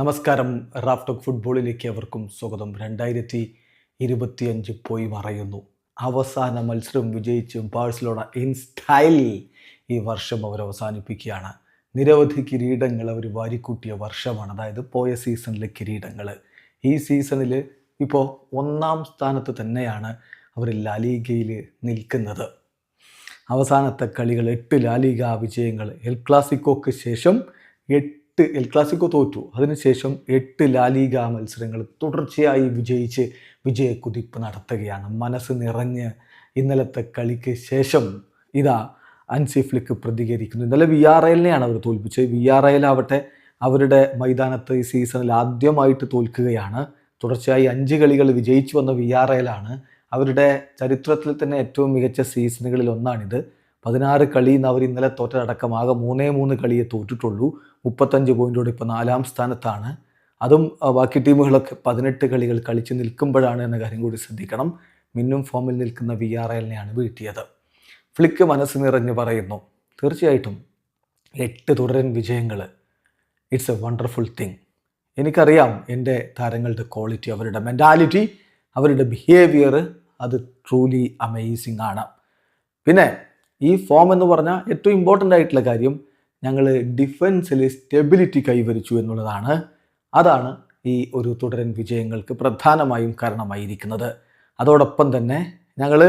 നമസ്കാരം. റാഫ്റ്റോക്ക് ഫുട്ബോളിലേക്ക് അവർക്കും സ്വാഗതം. രണ്ടായിരത്തി ഇരുപത്തിയഞ്ച് പോയി മറയുന്നു. അവസാന മത്സരം വിജയിച്ച് ബാഴ്സലോണ ഇൻ സ്റ്റൈലിൽ ഈ വർഷം അവർ അവസാനിപ്പിക്കുകയാണ്. നിരവധി കിരീടങ്ങൾ അവർ വാരിക്കൂട്ടിയ വർഷമാണ്. അതായത് പോയ സീസണിലെ കിരീടങ്ങൾ. ഈ സീസണിൽ ഇപ്പോൾ ഒന്നാം സ്ഥാനത്ത് തന്നെയാണ് അവർ ലാലീഗയിൽ നിൽക്കുന്നത്. അവസാനത്തെ കളികൾ എട്ട് ലാലിക വിജയങ്ങൾ. എൽ ക്ലാസിക്കോക്ക് ശേഷം എട്ട് എൽ ക്ലാസിക്കോ തോറ്റു. അതിനുശേഷം എട്ട് ലാലിക മത്സരങ്ങൾ തുടർച്ചയായി വിജയിച്ച് വിജയക്കുതിപ്പ് നടത്തുകയാണ്. മനസ്സ് നിറഞ്ഞ് ഇന്നലത്തെ കളിക്ക് ശേഷം ഇതാ അൻസിഫ്ലിക്ക് പ്രതികരിക്കുന്നു. ഇന്നലെ വി ആർ എല്ലിനെയാണ് അവർ തോൽപ്പിച്ചത്. വി ആർ ആവട്ടെ അവരുടെ മൈതാനത്ത് ഈ സീസണിൽ ആദ്യമായിട്ട് തോൽക്കുകയാണ്. തുടർച്ചയായി അഞ്ച് കളികൾ വിജയിച്ചു വന്ന വി ആർ ആണ് അവരുടെ ചരിത്രത്തിൽ തന്നെ ഏറ്റവും മികച്ച സീസണുകളിൽ ഒന്നാണിത്. പതിനാറ് കളിയിൽ നിന്ന് അവർ ഇന്നലെ തോറ്റടക്കം ആകെ മൂന്നേ മൂന്ന് കളിയെ തോറ്റിട്ടുള്ളൂ. മുപ്പത്തഞ്ച് പോയിന്റോടെ ഇപ്പോൾ നാലാം സ്ഥാനത്താണ്. അതും ബാക്കി ടീമുകളൊക്കെ പതിനെട്ട് കളികൾ കളിച്ച് നിൽക്കുമ്പോഴാണ് എന്ന കാര്യം കൂടി ശ്രദ്ധിക്കണം. മിന്നും ഫോമിൽ നിൽക്കുന്ന വി ആർ എല്ലിനെയാണ് വീഴ്ത്തിയത്. ഫ്ലിക്ക് മനസ്സ് നിറഞ്ഞ് പറയുന്നു തീർച്ചയായിട്ടും എട്ട് തുടരൻ വിജയങ്ങൾ ഇറ്റ്സ് എ വണ്ടർഫുൾ തിങ്. എനിക്കറിയാം എന്റെ താരങ്ങളുടെ ക്വാളിറ്റി അവരുടെ മെന്റാലിറ്റി അവരുടെ ബിഹേവിയർ അത് ട്രൂലി അമേസിംഗ് ആണ്. പിന്നെ ഈ ഫോം എന്ന് പറഞ്ഞാൽ ഏറ്റവും ഇമ്പോർട്ടന്റ് ആയിട്ടുള്ള കാര്യം ഞങ്ങൾ ഡിഫൻസിൽ സ്റ്റെബിലിറ്റി കൈവരിച്ചു എന്നുള്ളതാണ്. അതാണ് ഈ ഒരു തുടരൻ വിജയങ്ങൾക്ക് പ്രധാനമായും കാരണമായിരിക്കുന്നത്. അതോടൊപ്പം തന്നെ ഞങ്ങൾ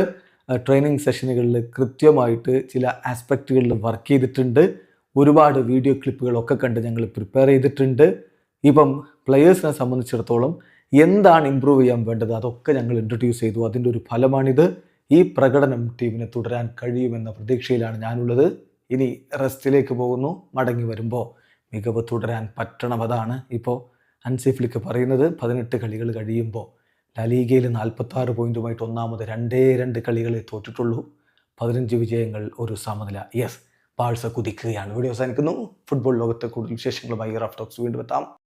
ട്രെയിനിങ് സെഷനുകളിൽ കൃത്യമായിട്ട് ചില ആസ്പെക്റ്റുകളിൽ വർക്ക് ചെയ്തിട്ടുണ്ട്. ഒരുപാട് വീഡിയോ ക്ലിപ്പുകളൊക്കെ കണ്ട് ഞങ്ങൾ പ്രിപ്പയർ ചെയ്തിട്ടുണ്ട്. ഇപ്പം പ്ലെയേഴ്സിനെ സംബന്ധിച്ചിടത്തോളം എന്താണ് ഇമ്പ്രൂവ് ചെയ്യാൻ വേണ്ടത്? അതൊക്കെ ഞങ്ങൾ ഇൻട്രൊഡ്യൂസ് ചെയ്തു. അതിന്റെ ഒരു ഫലമാണിത്. ഈ പ്രകടനം ടീമിന് തുടരാൻ കഴിയുമെന്ന പ്രതീക്ഷയിലാണ് ഞാനുള്ളത്. ഇനി റെസ്റ്റിലേക്ക് പോകുന്നു. മടങ്ങി വരുമ്പോൾ മികവ് തുടരാൻ പറ്റണം അതാണ് ഇപ്പോൾ അൻസിഫ്ലിക്ക് പറയുന്നത്. പതിനെട്ട് കളികൾ കഴിയുമ്പോൾ ലലീഗയിൽ നാൽപ്പത്താറ് പോയിന്റുമായിട്ട് ഒന്നാമത് രണ്ടേ രണ്ട് കളികളെ തോറ്റിട്ടുള്ളൂ. പതിനഞ്ച് വിജയങ്ങൾ ഒരു സമനില. യെസ് ബാഴ്സ കുതിക്കുകയാണ്. വീഡിയോ അവസാനിക്കുന്നു. ഫുട്ബോൾ ലോകത്തെ കൂടുതൽ വിശേഷങ്ങളുമായി റഫ് ടോക്സ് വീണ്ടും എത്താം.